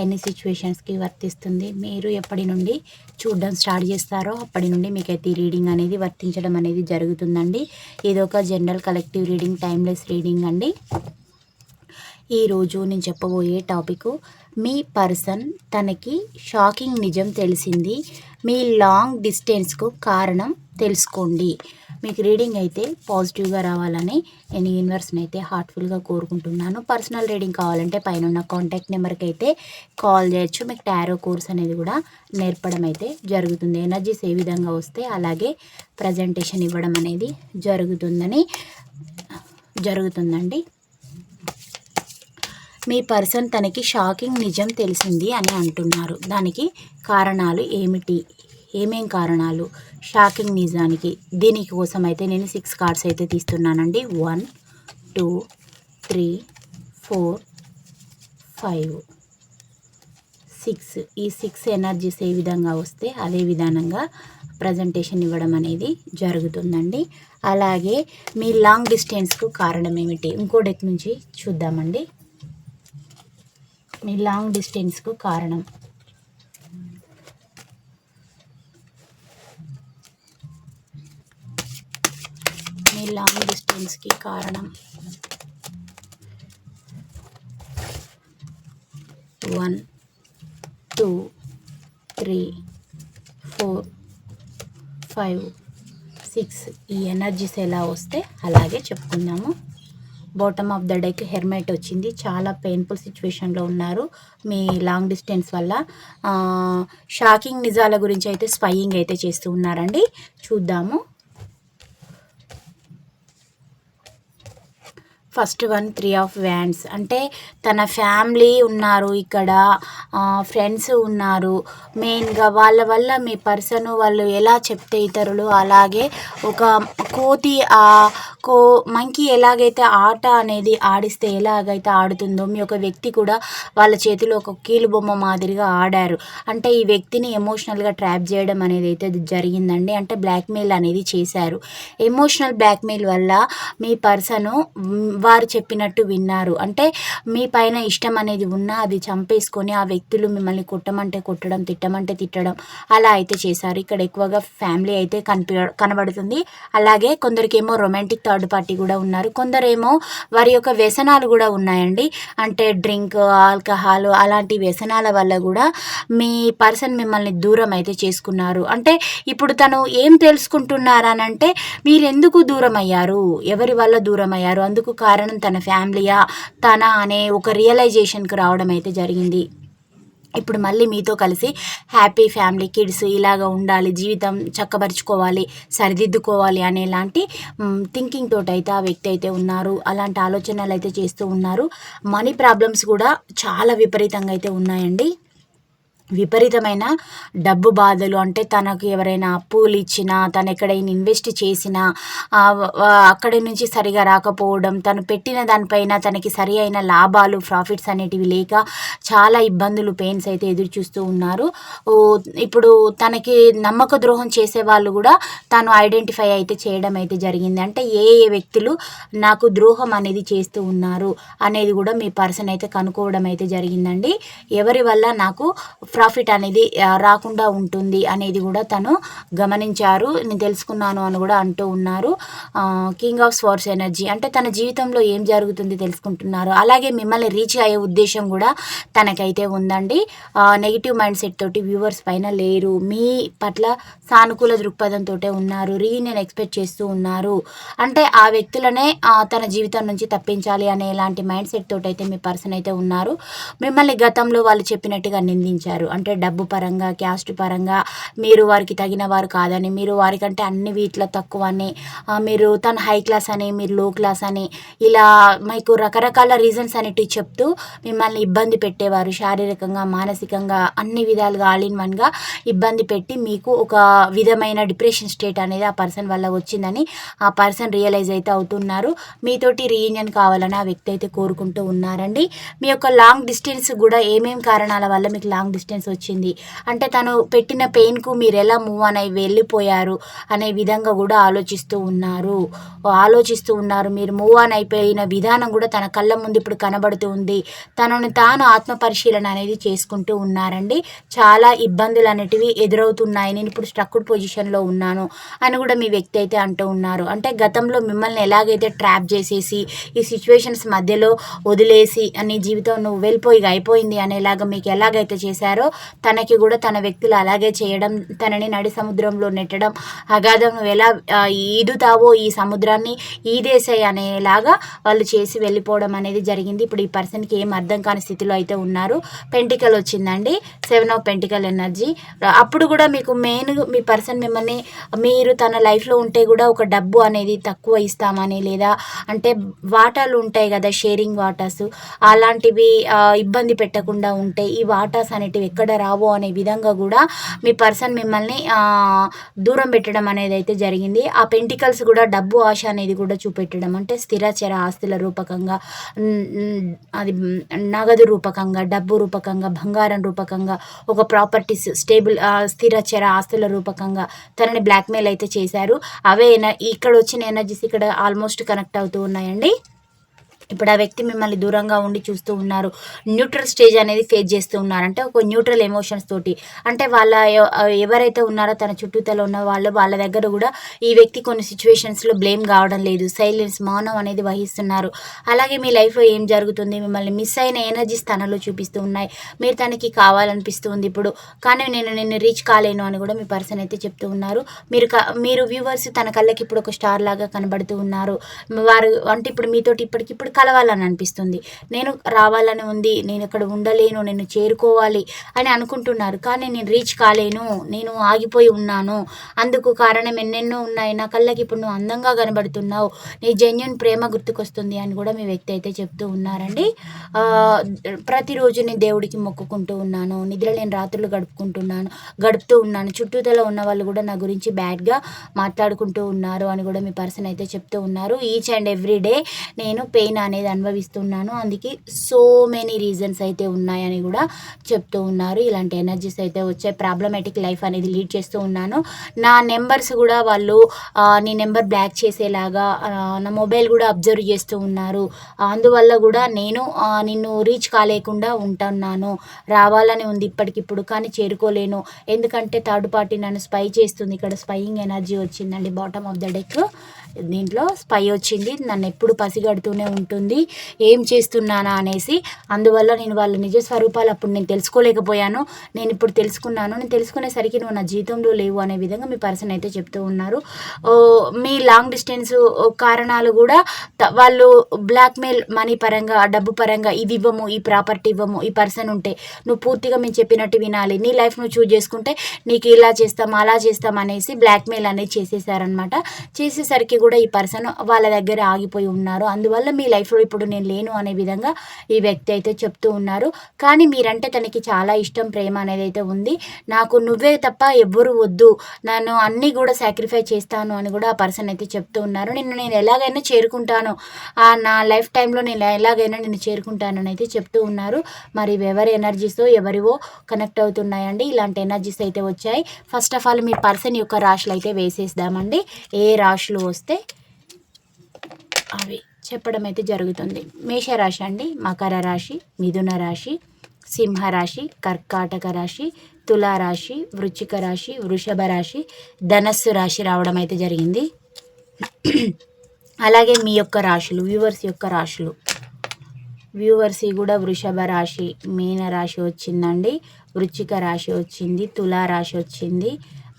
ఎన్ని సిచ్యువేషన్స్కి వర్తిస్తుంది మీరు ఎప్పటి నుండి చూడడం స్టార్ట్ చేస్తారో అప్పటి నుండి మీకైతే ఈ రీడింగ్ అనేది వర్తించడం అనేది జరుగుతుందండి. ఇది ఒక general collective reading timeless reading అండి ఈరోజు నేను చెప్పబోయే టాపిక్ మీ పర్సన్ తనకి షాకింగ్ నిజం తెలిసింది మీ లాంగ్ డిస్టెన్స్కు కారణం తెలుసుకోండి. మీకు రీడింగ్ అయితే పాజిటివ్గా రావాలని నేను యూనివర్స్ని అయితే హార్ట్ఫుల్గా కోరుకుంటున్నాను. పర్సనల్ రీడింగ్ కావాలంటే పైన ఉన్న కాంటాక్ట్ నెంబర్కి అయితే కాల్ చేయొచ్చు. మీకు టారో కోర్స్ అనేది కూడా నేర్పడం అయితే జరుగుతుంది. ఎనర్జీస్ ఏ విధంగా వస్తే అలాగే ప్రజెంటేషన్ ఇవ్వడం అనేది జరుగుతుందని జరుగుతుందండి. మీ పర్సన్ తనకి షాకింగ్ నిజం తెలిసింది అని అంటున్నారు. దానికి కారణాలు ఏమిటి? ఏమేం కారణాలు? షాకింగ్ నిజానికి. దీనికి కోసం అయితే నేను సిక్స్ కార్డ్స్ అయితే తీస్తున్నానండి. One two three four five six ఈ సిక్స్ ఎనర్జీస్ ఏ విధంగా వస్తే అదే విధానంగా ప్రజెంటేషన్ ఇవ్వడం అనేది జరుగుతుందండి. అలాగే మీ లాంగ్ డిస్టెన్స్కు కారణం ఏమిటి? ఇంకో డెక్ నుంచి చూద్దామండి. మీ లాంగ్ డిస్టెన్స్కు కారణం. ప్రాబ్లమ్స్కి కారణం. One two three four five six ఈ ఎనర్జీస్ ఎలా వస్తే అలాగే చెప్పుకుందాము. Bottom of the deck hermit వచ్చింది. చాలా పెయిన్ఫుల్ సిచ్యువేషన్లో ఉన్నారు. మీ లాంగ్ డిస్టెన్స్ వల్ల షాకింగ్ నిజాల గురించి అయితే స్పయింగ్ అయితే చేస్తూ ఉన్నారండి. చూద్దాము. First one three of wands అంటే తన ఫ్యామిలీ ఉన్నారు ఇక్కడ ఫ్రెండ్స్ ఉన్నారు. మెయిన్గా వాళ్ళ వల్ల మీ పర్సన్ వాళ్ళు ఎలా చెప్తే ఇతరులు అలాగే ఒక కోతి ఆ కో మంకీ ఎలాగైతే ఆట అనేది ఆడిస్తే ఎలాగైతే ఆడుతుందో మీ ఒక వ్యక్తి కూడా వాళ్ళ చేతిలో ఒక కీలు బొమ్మ మాదిరిగా ఆడారు. అంటే ఈ వ్యక్తిని ఎమోషనల్గా ట్రాప్ చేయడం అనేది అయితే జరిగిందండి. అంటే బ్లాక్మెయిల్ అనేది చేశారు. ఎమోషనల్ బ్లాక్మెయిల్ వల్ల మీ పర్సను వారు చెప్పినట్టు విన్నారు. అంటే మీ పైన ఇష్టం అనేది ఉన్నా అది చంపేసుకొని ఆ వ్యక్తులు మిమ్మల్ని కొట్టమంటే కొట్టడం తిట్టమంటే తిట్టడం అలా అయితే చేశారు. ఇక్కడ ఎక్కువగా ఫ్యామిలీ అయితే కనిపి కనబడుతుంది. అలాగే కొందరికేమో రొమాంటిక్ థర్డ్ పార్టీ కూడా ఉన్నారు. కొందరేమో వారి యొక్క వ్యసనాలు కూడా ఉన్నాయండి. అంటే డ్రింక్ ఆల్కహాల్ అలాంటి వ్యసనాల వల్ల కూడా మీ పర్సన్ మిమ్మల్ని దూరం అయితే చేసుకున్నారు. అంటే ఇప్పుడు తను ఏం తెలుసుకుంటున్నారనంటే మీరెందుకు దూరం అయ్యారు ఎవరి వల్ల దూరం అయ్యారు అందుకు కారణం తన ఫ్యామిలీయా? తన అనే ఒక రియలైజేషన్కి రావడం అయితే జరిగింది. ఇప్పుడు మళ్ళీ మీతో కలిసి హ్యాపీ ఫ్యామిలీ కిడ్స్ ఇలాగ ఉండాలి జీవితం చక్కబరుచుకోవాలి సరిదిద్దుకోవాలి అనేలాంటి థింకింగ్ తోటి అయితే ఆ వ్యక్తి అయితే ఉన్నారు. అలాంటి ఆలోచనలు అయితే చేస్తూ ఉన్నారు. మనీ ప్రాబ్లమ్స్ కూడా చాలా విపరీతంగా అయితే ఉన్నాయండి. విపరీతమైన డబ్బు బాధలు అంటే తనకు ఎవరైనా అప్పులు ఇచ్చినా తను ఎక్కడైనా ఇన్వెస్ట్ చేసినా అక్కడి నుంచి సరిగా రాకపోవడం తను పెట్టిన దానిపైన తనకి సరి అయిన లాభాలు ప్రాఫిట్స్ అనేటివి లేక చాలా ఇబ్బందులు పెయిన్స్ అయితే ఎదురు చూస్తూ ఉన్నారు. ఇప్పుడు తనకి నమ్మక ద్రోహం చేసే వాళ్ళు కూడా తను ఐడెంటిఫై అయితే చేయడం అయితే జరిగింది. అంటే ఏ ఏ వ్యక్తులు నాకు ద్రోహం అనేది చేస్తూ ఉన్నారు అనేది కూడా మీ పర్సన్ అయితే కనుక్కోవడం అయితే జరిగిందండి. ఎవరి వల్ల నాకు ప్రాఫిట్ అనేది రాకుండా ఉంటుంది అనేది కూడా తను గమనించారు. నేను తెలుసుకున్నాను అని కూడా అంటూ ఉన్నారు. కింగ్ ఆఫ్ స్పోర్ట్స్ ఎనర్జీ అంటే తన జీవితంలో ఏం జరుగుతుంది తెలుసుకుంటున్నారు. అలాగే మిమ్మల్ని రీచ్ అయ్యే ఉద్దేశం కూడా తనకైతే ఉందండి. నెగిటివ్ మైండ్ సెట్ తోటి వ్యూవర్స్ పైన లేరు. మీ పట్ల సానుకూల దృక్పథంతో ఉన్నారు. రీ నేను ఎక్స్పెక్ట్ చేస్తూ ఉన్నారు. అంటే ఆ వ్యక్తులనే తన జీవితం నుంచి తప్పించాలి అనే ఇలాంటి మైండ్ సెట్ తోటైతే అయితే మీ పర్సన్ అయితే ఉన్నారు. మిమ్మల్ని గతంలో వాళ్ళు చెప్పినట్టుగా నిందించారు. ఉంటారు అంటే డబ్బు పరంగా క్యాస్ట్ పరంగా మీరు వారికి తగిన వారు కాదని మీరు వారికంటే అన్ని వీటిలో తక్కువ అని మీరు తన హై క్లాస్ అని మీరు లో క్లాస్ అని ఇలా మీకు రకరకాల రీజన్స్ అనేటివి చెప్తూ మిమ్మల్ని ఇబ్బంది పెట్టేవారు. శారీరకంగా మానసికంగా అన్ని విధాలుగా ఆల్ ఇన్ వన్గా ఇబ్బంది పెట్టి మీకు ఒక విధమైన డిప్రెషన్ స్టేట్ అనేది ఆ పర్సన్ వల్ల వచ్చిందని ఆ పర్సన్ రియలైజ్ అయితే అవుతున్నారు. మీతోటి రీయూనియన్ కావాలని ఆ వ్యక్తి అయితే కోరుకుంటూ ఉన్నారండి. మీ యొక్క లాంగ్ డిస్టెన్స్ కూడా ఏమేం కారణాల వల్ల మీకు లాంగ్ డిస్టెన్స్ వచ్చింది. అంటే తను పెట్టిన పెయిన్కు మీరు ఎలా మూవ్ అని వెళ్ళిపోయారు అనే విధంగా కూడా ఆలోచిస్తూ ఉన్నారు. ఆలోచిస్తూ ఉన్నారు. మీరు మూవ్ ఆన్ అయిపోయిన విధానం కూడా తన కళ్ళ ముందు ఇప్పుడు కనబడుతూ ఉంది. తనను తాను ఆత్మ పరిశీలన అనేది చేసుకుంటూ ఉన్నారండి. చాలా ఇబ్బందులు అనేటివి ఎదురవుతున్నాయి. నేను ఇప్పుడు స్ట్రక్డ్ పొజిషన్లో ఉన్నాను అని కూడా మీ వ్యక్తి అయితే అంటూ ఉన్నారు. అంటే గతంలో మిమ్మల్ని ఎలాగైతే ట్రాప్ చేసేసి ఈ సిచ్యువేషన్స్ మధ్యలో వదిలేసి అని జీవితం నువ్వు వెళ్ళిపోయి అయిపోయింది అనేలాగా మీకు ఎలాగైతే చేశారో తనకి కూడా తన వ్యక్తులు అలాగే చేయడం తనని నడి సముద్రంలో నెట్టడం అగాధం నువ్వు ఎలా ఈదుతావో ఈ సముద్రాన్ని ఈదేసాయి అనేలాగా వాళ్ళు చేసి వెళ్ళిపోవడం అనేది జరిగింది. ఇప్పుడు ఈ పర్సన్కి ఏం అర్థం కాని స్థితిలో అయితే ఉన్నారు. పెంటికల్ వచ్చిందండి. Seven of pentacle energy. అప్పుడు కూడా మీకు మెయిన్ మీ పర్సన్ మిమ్మల్ని మీరు తన లైఫ్లో ఉంటే కూడా ఒక డబ్బు అనేది తక్కువ ఇస్తామని లేదా అంటే వాటాలు ఉంటాయి కదా షేరింగ్ వాటాస్. అలాంటివి ఇబ్బంది పెట్టకుండా ఉంటే ఈ వాటాస్ అనేటివి ఎక్కడ రావు అనే విధంగా కూడా మీ పర్సన్ మిమ్మల్ని దూరం పెట్టడం అనేది అయితే జరిగింది. ఆ పెంటికల్స్ కూడా డబ్బు ఆశ అనేది కూడా చూపెట్టడం అంటే స్థిరచర ఆస్తుల రూపకంగా అది నగదు రూపకంగా డబ్బు రూపకంగా బంగారం రూపకంగా ఒక ప్రాపర్టీస్ స్టేబుల్ స్థిరచర ఆస్తుల రూపకంగా తనని బ్లాక్మెయిల్ అయితే చేశారు. అవే ఇక్కడ వచ్చిన ఎనర్జీస్ ఇక్కడ ఆల్మోస్ట్ కనెక్ట్ అవుతూ ఉన్నాయండి. ఇప్పుడు ఆ వ్యక్తి మిమ్మల్ని దూరంగా ఉండి చూస్తూ ఉన్నారు. న్యూట్రల్ స్టేజ్ అనేది ఫేస్ చేస్తూ ఉన్నారు. అంటే ఒక న్యూట్రల్ ఎమోషన్స్ తోటి. అంటే వాళ్ళ ఎవరైతే ఉన్నారో తన చుట్టూతల ఉన్న వాళ్ళు వాళ్ళ దగ్గర కూడా ఈ వ్యక్తి కొన్ని సిచ్యువేషన్స్లో బ్లేమ్ కావడం లేదు. సైలెన్స్ మౌనం అనేది వహిస్తున్నారు. అలాగే మీ లైఫ్లో ఏం జరుగుతుంది? మిమ్మల్ని మిస్ అయిన ఎనర్జీస్ తనలో చూపిస్తూ ఉన్నాయి. మీరు తనకి కావాలనిపిస్తుంది ఇప్పుడు. కానీ నేను నిన్ను రీచ్ కాలేను అని కూడా మీ పర్సన్ అయితే చెప్తూ ఉన్నారు. మీరు క- మీరు వ్యూవర్స్ తన కళ్ళకి ఇప్పుడు ఒక స్టార్ లాగా కనబడుతూ ఉన్నారు. వారు అంటే ఇప్పుడు మీతోటి ఇప్పటికిప్పుడు కలవాలని అనిపిస్తుంది. నేను రావాలని ఉంది నేను ఇక్కడ ఉండలేను నేను చేరుకోవాలి అని అనుకుంటున్నారు. కానీ నేను రీచ్ కాలేను నేను ఆగిపోయి ఉన్నాను. అందుకు కారణం ఎన్నెన్నో ఉన్నాయి. నా కళ్ళకి ఇప్పుడు నువ్వు అందంగా కనబడుతున్నావు. నీ జెన్యున్ ప్రేమ గుర్తుకొస్తుంది అని కూడా మీ వ్యక్తి అయితే చెప్తూ ఉన్నారండి. ప్రతిరోజు నేను దేవుడికి మొక్కుకుంటూ ఉన్నాను. నిద్ర లేని రాత్రులు గడుపుకుంటున్నాను గడుపుతూ ఉన్నాను. చుట్టూతల ఉన్న వాళ్ళు కూడా నా గురించి బ్యాడ్గా మాట్లాడుకుంటూ ఉన్నారు అని కూడా మీ పర్సన్ అయితే చెప్తూ ఉన్నారు. ఈచ్ అండ్ ఎవ్రీ డే నేను పెయిన్ అనేది అనుభవిస్తున్నాను. అందుకే సో మెనీ రీజన్స్ అయితే ఉన్నాయని కూడా చెప్తూ ఉన్నారు. ఇలాంటి ఎనర్జీస్ అయితే వచ్చే ప్రాబ్లమేటిక్ లైఫ్ అనేది లీడ్ చేస్తూ ఉన్నాను. నా నెంబర్స్ కూడా వాళ్ళు నీ నెంబర్ బ్లాక్ చేసేలాగా నా మొబైల్ కూడా అబ్జర్వ్ చేస్తూ ఉన్నారు. అందువల్ల కూడా నేను నిన్ను రీచ్ కాలేకుండా ఉంటున్నాను. రావాలని ఉంది ఇప్పటికిప్పుడు కానీ చేరుకోలేను. ఎందుకంటే థర్డ్ పార్టీ నన్ను స్పై చేస్తుంది. ఇక్కడ స్పైయింగ్ ఎనర్జీ వచ్చిందండి బాటమ్ ఆఫ్ ద డెక్ దీంట్లో స్పై వచ్చింది. నన్ను ఎప్పుడు పసిగడుతూనే ఉంటుంది. ఏం చేస్తున్నానా అనేసి. అందువల్ల నేను వాళ్ళ నిజ స్వరూపాలు అప్పుడు నేను తెలుసుకోలేకపోయాను. నేను ఇప్పుడు తెలుసుకున్నాను. నేను తెలుసుకునేసరికి నువ్వు నా జీవితంలో లేవు అనే విధంగా మీ పర్సన్ అయితే చెప్తూ ఉన్నారు. మీ లాంగ్ డిస్టెన్స్ కారణాలు కూడా వాళ్ళు బ్లాక్మెయిల్ మనీ పరంగా డబ్బు పరంగా ఇది ఇవ్వము ఈ ప్రాపర్టీ ఇవ్వము ఈ పర్సన్ ఉంటే నువ్వు పూర్తిగా మేము చెప్పినట్టు వినాలి. నీ లైఫ్ నువ్వు చూజ్ చేసుకుంటే నీకు ఇలా చేస్తాం అలా చేస్తాం అనేసి బ్లాక్మెయిల్ అనేది చేసేసారనమాట చేసేసరికి కూడా ఈ పర్సన్ వాళ్ళ దగ్గర ఆగిపోయి ఉన్నారు. అందువల్ల మీ లైఫ్లో ఇప్పుడు నేను లేను అనే విధంగా ఈ వ్యక్తి అయితే చెప్తూ ఉన్నారు. కానీ మీరంటే తనకి చాలా ఇష్టం ప్రేమ అనేది అయితే ఉంది. నాకు నువ్వే తప్ప ఎవ్వరు వద్దు. నన్ను అన్నీ కూడా సాక్రిఫై చేస్తాను అని కూడా ఆ పర్సన్ అయితే చెప్తూ ఉన్నారు. నిన్ను నేను ఎలాగైనా చేరుకుంటాను. ఆ నా లైఫ్ టైంలో నేను ఎలాగైనా నేను చేరుకుంటానని అయితే చెప్తూ ఉన్నారు. మరి ఎవరి ఎనర్జీస్తో ఎవరివో కనెక్ట్ అవుతున్నాయండి. ఇలాంటి ఎనర్జీస్ అయితే వచ్చాయి. ఫస్ట్ ఆఫ్ ఆల్ మీ పర్సన్ యొక్క రాశులు అయితే వేసేద్దామండి. ఏ రాశులు వస్తే అవి చెప్పడం అయితే జరుగుతుంది. మేషరాశి అండి. మకర రాశి మిథున రాశి సింహరాశి కర్కాటక రాశి తులారాశి వృచ్చిక రాశి వృషభ రాశి ధనస్సు రాశి రావడం అయితే జరిగింది. అలాగే మీ యొక్క రాశులు వ్యూవర్స్ యొక్క రాశులు. వ్యూవర్స్ కూడా వృషభ రాశి మీన రాశి వచ్చిందండి. వృచ్చిక రాశి వచ్చింది తులా రాశి వచ్చింది.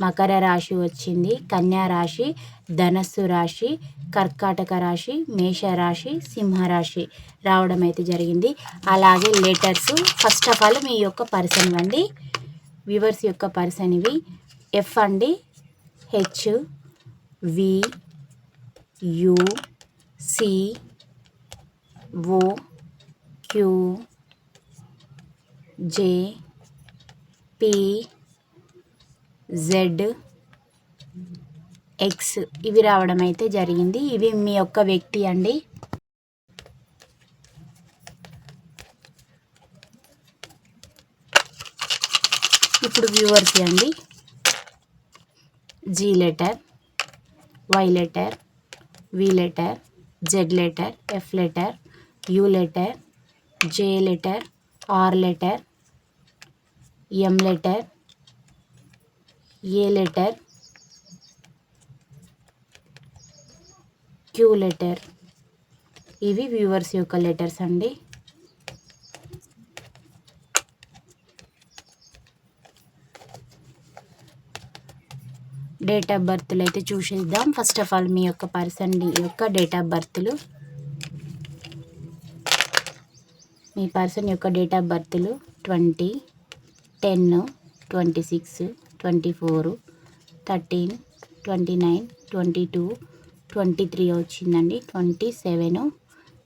మకర రాశి వచ్చింది కన్యా రాశి ధనస్సు రాశి కర్కాటక రాశి మేష రాశి సింహరాశి రావడం అయితే జరిగింది. అలాగే లెటర్స్ ఫస్ట్ ఆఫ్ ఆల్ మీ యొక్క పర్సన్ అండి వ్యూవర్స్ యొక్క పర్సన్ ఇవి ఎఫ్ అండి H V U C O Q J P Z X ఇవి రావడం అయితే జరిగింది. ఇవి మీ యొక్క వ్యక్తి అండి. ఇప్పుడు వ్యూవర్స్ అండి. G letter Y letter V letter Z letter F letter U letter J letter R letter M letter A letter? Q letter. ఇవి వ్యూవర్స్ యొక్క లెటర్స్ అండి. డేట్ ఆఫ్ బర్త్లు అయితే చూసేద్దాం. ఫస్ట్ ఆఫ్ ఆల్ మీ యొక్క పర్సన్ యొక్క డేట్ ఆఫ్ బర్త్లు. మీ పర్సన్ యొక్క date of బర్త్లు twenty ten twenty six twenty four thirteen twenty nine twenty two twenty three వచ్చిందండి. Twenty seven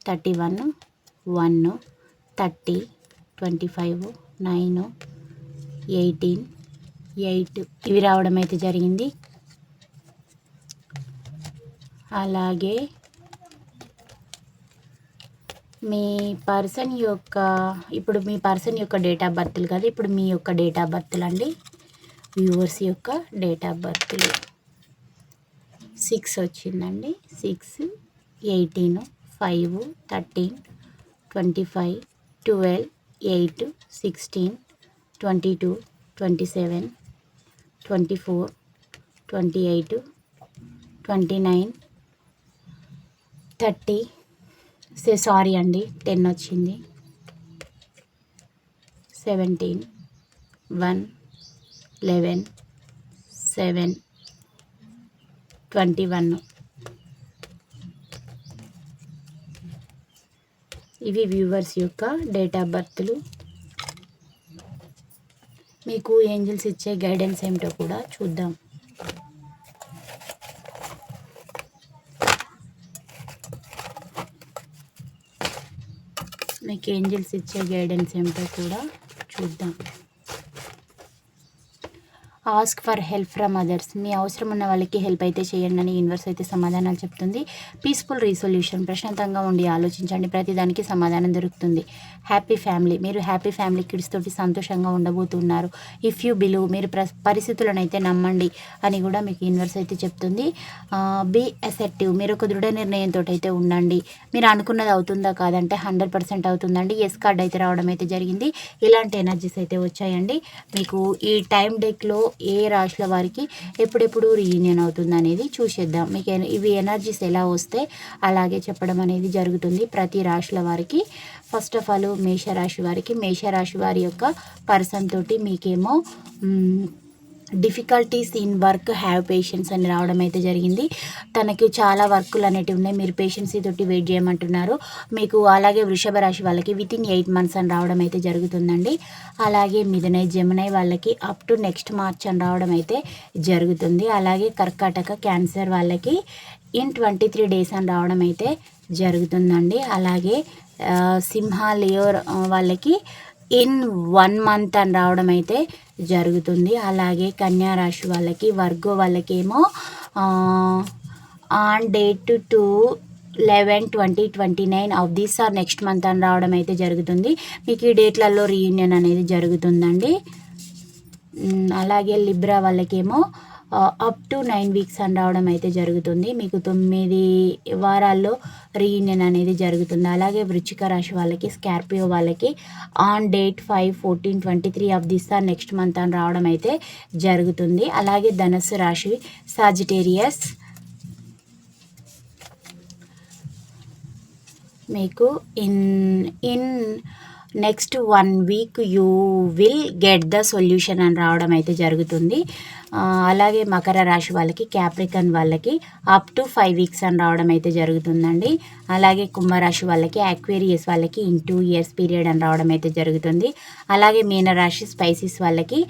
thirty one one thirty twenty five nine eighteen eight. ఇవి రావడం అయితే జరిగింది. అలాగే మీ పర్సన్ యొక్క ఇప్పుడు మీ పర్సన్ యొక్క డేట్ ఆఫ్ బర్త్లు కదా ఇప్పుడు మీ యొక్క డేట్ ఆఫ్ బర్త్లు అండి. వ్యూవర్స్ యొక్క డేట్ ఆఫ్ బర్త్లు. సిక్స్ వచ్చిందండి. Six eighteen five thirteen twenty five twelve eight sixteen twenty two twenty seven twenty four twenty eight twenty nine thirty. Say sorry అండి టెన్ వచ్చింది. Seventeen one eleven seven twenty one. ఇవి viewers యొక్క date of బర్త్లు. మీకు Angeles ఇచ్చే guidance ఏమిటో కూడా చూద్దాం. మీకు ఏంజిల్స్ ఇచ్చే గైడెన్స్ ఏమిటో కూడా చూద్దాం. Ask for help from others మీ అవసరం ఉన్న వాళ్ళకి హెల్ప్ అయితే చేయండి అని యూనివర్స్ అయితే సమాధానాలు చెప్తుంది. పీస్ఫుల్ రీసొల్యూషన్ ప్రశాంతంగా ఉండి ఆలోచించండి. ప్రతిదానికి సమాధానం దొరుకుతుంది. హ్యాపీ ఫ్యామిలీ మీరు హ్యాపీ ఫ్యామిలీ కిడ్స్ తోటి సంతోషంగా ఉండబోతున్నారు. ఇఫ్ యూ బిలీవ్ మీరు ప్ర పరిస్థితులను అయితే నమ్మండి అని కూడా మీకు యూనివర్స్ అయితే చెప్తుంది. బీ అసెప్టివ్ మీరు ఒక దృఢ నిర్ణయంతో అయితే ఉండండి. మీరు అనుకున్నది అవుతుందా కాదంటే హండ్రెడ్ పర్సెంట్ అవుతుందండి. ఎస్ కార్డ్ అయితే రావడం అయితే జరిగింది. ఇలాంటి ఎనర్జీస్ అయితే వచ్చాయండి. మీకు ఈ టైం డెక్లో ఏ రాశుల వారికి ఎప్పుడెప్పుడు రీయూనియన్ అవుతుంది అనేది చూసేద్దాం. మీకు ఇవి ఎనర్జీస్ ఎలా వస్తే అలాగే చెప్పడం అనేది జరుగుతుంది. ప్రతి రాశుల వారికి ఫస్ట్ ఆఫ్ ఆల్ మేషరాశి వారికి మేషరాశి వారి యొక్క పర్సన్ తోటి మీకేమో difficulties in work have patience అని రావడం అయితే జరిగింది. తనకి చాలా వర్కులు అనేటివి ఉన్నాయి. మీరు పేషెంట్స్ తోటి వెయిట్ చేయమంటున్నారు. మీకు అలాగే వృషభ రాశి వాళ్ళకి విత్ ఇన్ ఎయిట్ మంత్స్ అని రావడం అయితే జరుగుతుందండి. అలాగే మిథునై జమునై వాళ్ళకి అప్ టు నెక్స్ట్ మార్చ్ అని రావడం అయితే జరుగుతుంది. అలాగే కర్కాటక క్యాన్సర్ వాళ్ళకి ఇన్ ట్వంటీ త్రీ డేస్ అని రావడం అయితే జరుగుతుందండి. అలాగే సింహాలియో వాళ్ళకి ఇన్ వన్ మంత్ అని రావడం అయితే జరుగుతుంది. అలాగే కన్యా రాశి వాళ్ళకి వర్గో వాళ్ళకేమో on date two eleven twenty twenty nine of this or next month అని రావడం అయితే జరుగుతుంది. మీకు ఈ డేట్లలో రీయూనియన్ అనేది జరుగుతుందండి. అలాగే లిబ్రా వాళ్ళకేమో అప్ టు నైన్ వీక్స్ అని రావడం అయితే జరుగుతుంది. మీకు తొమ్మిది వారాల్లో రీయూనియన్ అనేది జరుగుతుంది. అలాగే వృచ్చిక రాశి వాళ్ళకి స్కార్పియో వాళ్ళకి on date five fourteen twenty three of this or next month అని రావడం అయితే జరుగుతుంది. అలాగే ధనస్సు రాశి సాజిటేరియస్ మీకు in in next one week you will get the solution అని రావడం అయితే జరుగుతుంది. అలాగే మకర రాశి వాళ్ళకి క్యాప్రికన్ వాళ్ళకి అప్ టు ఫైవ్ వీక్స్ అని రావడం అయితే జరుగుతుందండి. అలాగే కుంభరాశి వాళ్ళకి అక్వేరియస్ వాళ్ళకి ఇన్ టూ ఇయర్స్ పీరియడ్ అని రావడం అయితే జరుగుతుంది. అలాగే మీనరాశి స్పైసీస్ వాళ్ళకి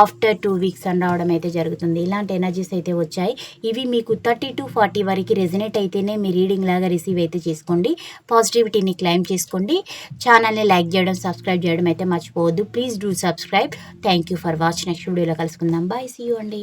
ఆఫ్టర్ టూ వీక్స్ అని రావడం అయితే జరుగుతుంది. ఇలాంటి ఎనర్జీస్ అయితే వచ్చాయి. ఇవి మీకు థర్టీ టు ఫార్టీ వరకు రెజినేట్ అయితేనే మీ రీడింగ్ లాగా రిసీవ్ అయితే చేసుకోండి. పాజిటివిటీని క్లైమ్ చేసుకోండి. ఛానల్ని లైక్ చేయడం సబ్స్క్రైబ్ చేయడం అయితే మర్చిపోవద్దు. Please do subscribe thank you for watch next వీడియోలో కలుసుకుందాం. బాయ్ సీ యూ అండి